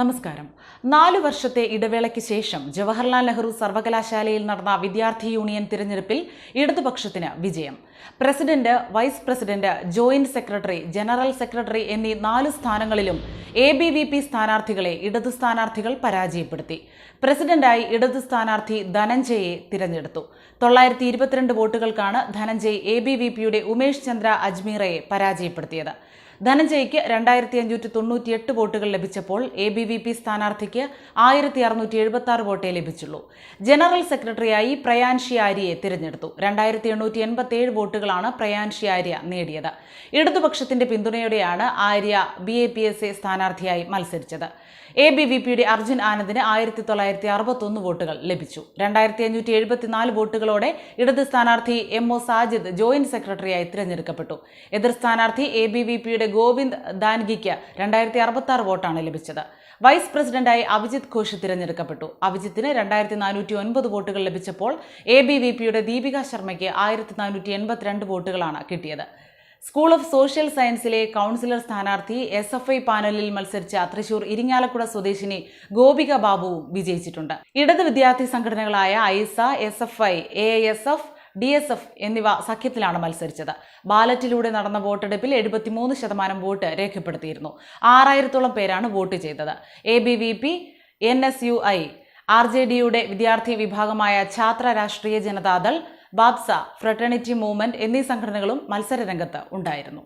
നമസ്കാരം. നാലു വർഷത്തെ ഇടവേളയ്ക്ക് ശേഷം ജവഹർലാൽ നെഹ്റു സർവകലാശാലയിൽ നടന്ന വിദ്യാർത്ഥി യൂണിയൻ തിരഞ്ഞെടുപ്പിൽ ഇടതുപക്ഷത്തിന് വിജയം. President vice president joint secretary general secretary എന്നീ നാല് സ്ഥാനങ്ങളിലും എ ബി വി പി സ്ഥാനാർത്ഥികളെ ഇടതു സ്ഥാനാർത്ഥികൾ പരാജയപ്പെടുത്തി. പ്രസിഡന്റായി ഇടത് സ്ഥാനാർത്ഥി ധനഞ്ജയെ തിരഞ്ഞെടുത്തു. തൊള്ളായിരത്തി ഇരുപത്തിരണ്ട് വോട്ടുകൾക്കാണ് ധനഞ്ജയ് എ ബി വി പിയുടെ ഉമേഷ് ചന്ദ്ര അജ്മീറയെ പരാജയപ്പെടുത്തിയത്. ധനഞ്ജയ്ക്ക് രണ്ടായിരത്തി അഞ്ഞൂറ്റി തൊണ്ണൂറ്റിയെട്ട് വോട്ടുകൾ ലഭിച്ചപ്പോൾ എ ബി വി പി സ്ഥാനാർത്ഥിക്ക് ആയിരത്തി അറുന്നൂറ്റി എഴുപത്തി ആറ് വോട്ടേ ലഭിച്ചുള്ളൂ. ജനറൽ സെക്രട്ടറിയായി പ്രയാൻഷി ആര്യയെ തിരഞ്ഞെടുത്തു. രണ്ടായിരത്തി എണ്ണൂറ്റി എൺപത്തി ഏഴ് വോട്ടുകളാണ് പ്രയാൻഷി ആര്യ നേടിയത്. ഇടതുപക്ഷത്തിന്റെ പിന്തുണയോടെയാണ് Arya B A P S A സ്ഥാനാർത്ഥിയായി മത്സരിച്ചത്. എ ബി വി പിയുടെ അർജുൻ ആനന്ദിന് ആയിരത്തി തൊള്ളായിരത്തി അറുപത്തൊന്ന് വോട്ടുകൾ ലഭിച്ചു. രണ്ടായിരത്തി അഞ്ഞൂറ്റി എഴുപത്തിനാല് വോട്ടുകളോടെ ഇടത് സ്ഥാനാർത്ഥി എം ഒ സാജിദ് ജോയിന്റ് സെക്രട്ടറിയായി തിരഞ്ഞെടുക്കപ്പെട്ടു. എതിർ സ്ഥാനാർത്ഥി എ ബി വി പിയുടെ ഗോവിന്ദ് ദാൻഗിക്ക് രണ്ടായിരത്തി അറുപത്തി വോട്ടാണ് ലഭിച്ചത്. വൈസ് പ്രസിഡന്റായി അഭിജിത് ഘോഷ് തിരഞ്ഞെടുക്കപ്പെട്ടു. അഭിജിത്തിന് രണ്ടായിരത്തി നാനൂറ്റി ഒൻപത് വോട്ടുകൾ ലഭിച്ചപ്പോൾ എ ബി വി പിയുടെ ദീപിക ശർമ്മയ്ക്ക് ആയിരത്തി നാനൂറ്റി എൺപത്തിരണ്ട് വോട്ടുകളാണ് കിട്ടിയത്. സ്കൂൾ ഓഫ് സോഷ്യൽ സയൻസിലെ കൗൺസിലർ സ്ഥാനാർത്ഥി എസ് എഫ് ഐ പാനലിൽ മത്സരിച്ച തൃശൂർ ഇരിങ്ങാലക്കുട സ്വദേശിനി ഗോപിക ബാബുവും വിജയിച്ചിട്ടുണ്ട്. ഇടത് വിദ്യാർത്ഥി സംഘടനകളായ AISA S F I A S F D S F എന്നിവ സഖ്യത്തിലാണ് മത്സരിച്ചത്. ബാലറ്റിലൂടെ നടന്ന വോട്ടെടുപ്പിൽ എഴുപത്തിമൂന്ന് ശതമാനം വോട്ട് രേഖപ്പെടുത്തിയിരുന്നു. ആറായിരത്തോളം പേരാണ് വോട്ട് ചെയ്തത്. A B V P N S U I R J ഡിയുടെ വിദ്യാർത്ഥി വിഭാഗമായ ഛാത്ര രാഷ്ട്രീയ ജനതാദൾ ബാബ്സ ഫ്രട്ടേണിറ്റി മൂവ്മെന്റ് എന്നീ സംഘടനകളും മത്സരരംഗത്ത് ഉണ്ടായിരുന്നു.